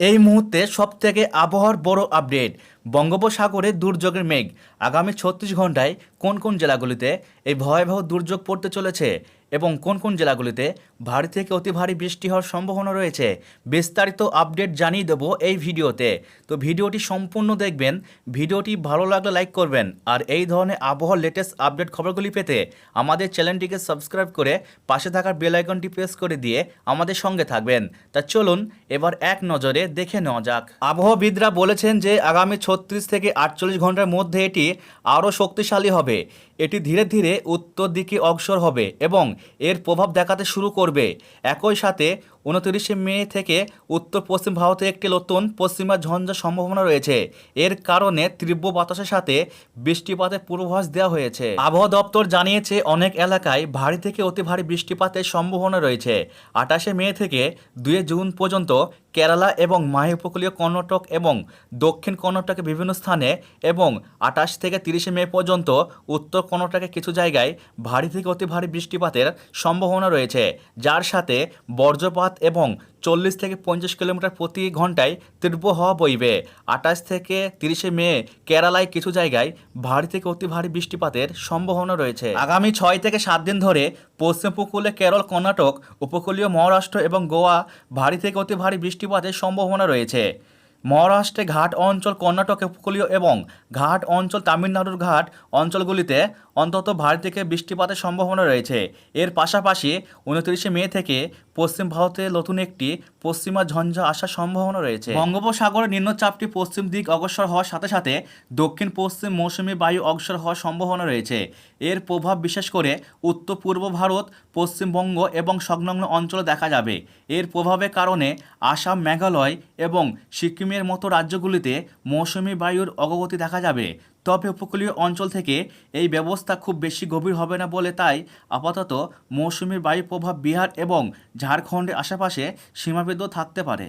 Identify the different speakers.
Speaker 1: এই মুহূর্তে সবথেকে আবহাওয়ার বড় আপডেট বঙ্গোপসাগরে দুর্যোগের মেঘ। আগামী ছত্রিশ ঘন্টায় কোন কোন জেলাগুলিতে এই ভয়াবহ দুর্যোগ পড়তে চলেছে এবং কোন কোন জেলাগুলিতে ভারী থেকে অতি ভারী বৃষ্টি হওয়ার সম্ভাবনা রয়েছে বিস্তারিত আপডেট জানিয়ে দেবো এই ভিডিওতে। তো ভিডিওটি সম্পূর্ণ দেখবেন, ভিডিওটি ভালো লাগলে লাইক করবেন, আর এই ধরনের আবহাওয়ার লেটেস্ট আপডেট খবরগুলি পেতে আমাদের চ্যানেলটিকে সাবস্ক্রাইব করে পাশে থাকার বেল আইকনটি প্রেস করে দিয়ে আমাদের সঙ্গে থাকবেন। তা চলুন, এবার এক নজরে দেখে নেওয়া যাক। আবহাওয়াবিদরা বলেছেন যে আগামী ছত্রিশ থেকে আটচল্লিশ ঘণ্টার মধ্যে এটি আরও শক্তিশালী হবে। এটি ধীরে ধীরে উত্তর দিকে অগ্রসর হবে এবং এর প্রভাব দেখাতে শুরু করবে। একই সাথে উনতিরিশে মে থেকে উত্তর পশ্চিম ভারতে একটি নতুন পশ্চিমা ঝঞ্ঝার সম্ভাবনা রয়েছে। এর কারণে তীব্র বাতাসের সাথে বৃষ্টিপাতের পূর্বাভাস দেওয়া হয়েছে। আবহাওয়া দপ্তর জানিয়েছে, অনেক এলাকায় ভারী থেকে অতি ভারী বৃষ্টিপাতের সম্ভাবনা রয়েছে। আঠাশে মে থেকে দুই জুন পর্যন্ত কেরালা এবং মাহে উপকূলীয় কর্ণাটক এবং দক্ষিণ কর্ণাটকের বিভিন্ন স্থানে এবং আঠাশ থেকে তিরিশে মে পর্যন্ত উত্তর কর্ণাটকের কিছু জায়গায় ভারী থেকে অতি ভারী বৃষ্টিপাতের সম্ভাবনা রয়েছে। যার সাথে বজ্রপাত এবং চল্লিশ থেকে পঞ্চাশ কিলোমিটার প্রতি ঘন্টায় তীব্র হওয়া বইবে। আঠাশ থেকে তিরিশে মে কেরালায় কিছু জায়গায় ভারী থেকে অতি ভারী বৃষ্টিপাতের সম্ভাবনা রয়েছে। আগামী ছয় থেকে সাত দিন ধরে পশ্চিম উপকূলে কেরল, কর্ণাটক, উপকূলীয় মহারাষ্ট্র এবং গোয়া ভারী থেকে অতি ভারী বৃষ্টিপাতের সম্ভাবনা রয়েছে। মহারাষ্ট্রে ঘাট অঞ্চল কর্ণাটক, উপকূলীয় এবং ঘাট অঞ্চল তামিলনাড়ুর ঘাট অঞ্চলগুলিতে অন্তত ভারী থেকে বৃষ্টিপাতের সম্ভাবনা রয়েছে। এর পাশাপাশি উনত্রিশে মে থেকে পশ্চিম ভারতে নতুন একটি পশ্চিমা ঝঞ্ঝা আসার সম্ভাবনা রয়েছে। বঙ্গোপসাগরের নিম্নচাপটি পশ্চিম দিক অগ্রসর হওয়ার সাথে সাথে দক্ষিণ পশ্চিম মৌসুমী বায়ু অগ্রসর হওয়ার সম্ভাবনা রয়েছে। এর প্রভাব বিশেষ করে উত্তর পূর্ব ভারত, পশ্চিমবঙ্গ এবং সংলগ্ন অঞ্চলে দেখা যাবে। এর প্রভাবের কারণে আসাম, মেঘালয় এবং সিকিমের মতো রাজ্যগুলিতে মৌসুমী বায়ুর অগ্রগতি দেখা যাবে। তবে উপকূলীয় অঞ্চল থেকে এই ব্যবস্থা খুব বেশি গভীর হবে না বলে তাই আপাতত মৌসুমি বায়ু প্রভাব বিহার এবং ঝাড়খণ্ডের আশেপাশে সীমাবদ্ধ থাকতে পারে।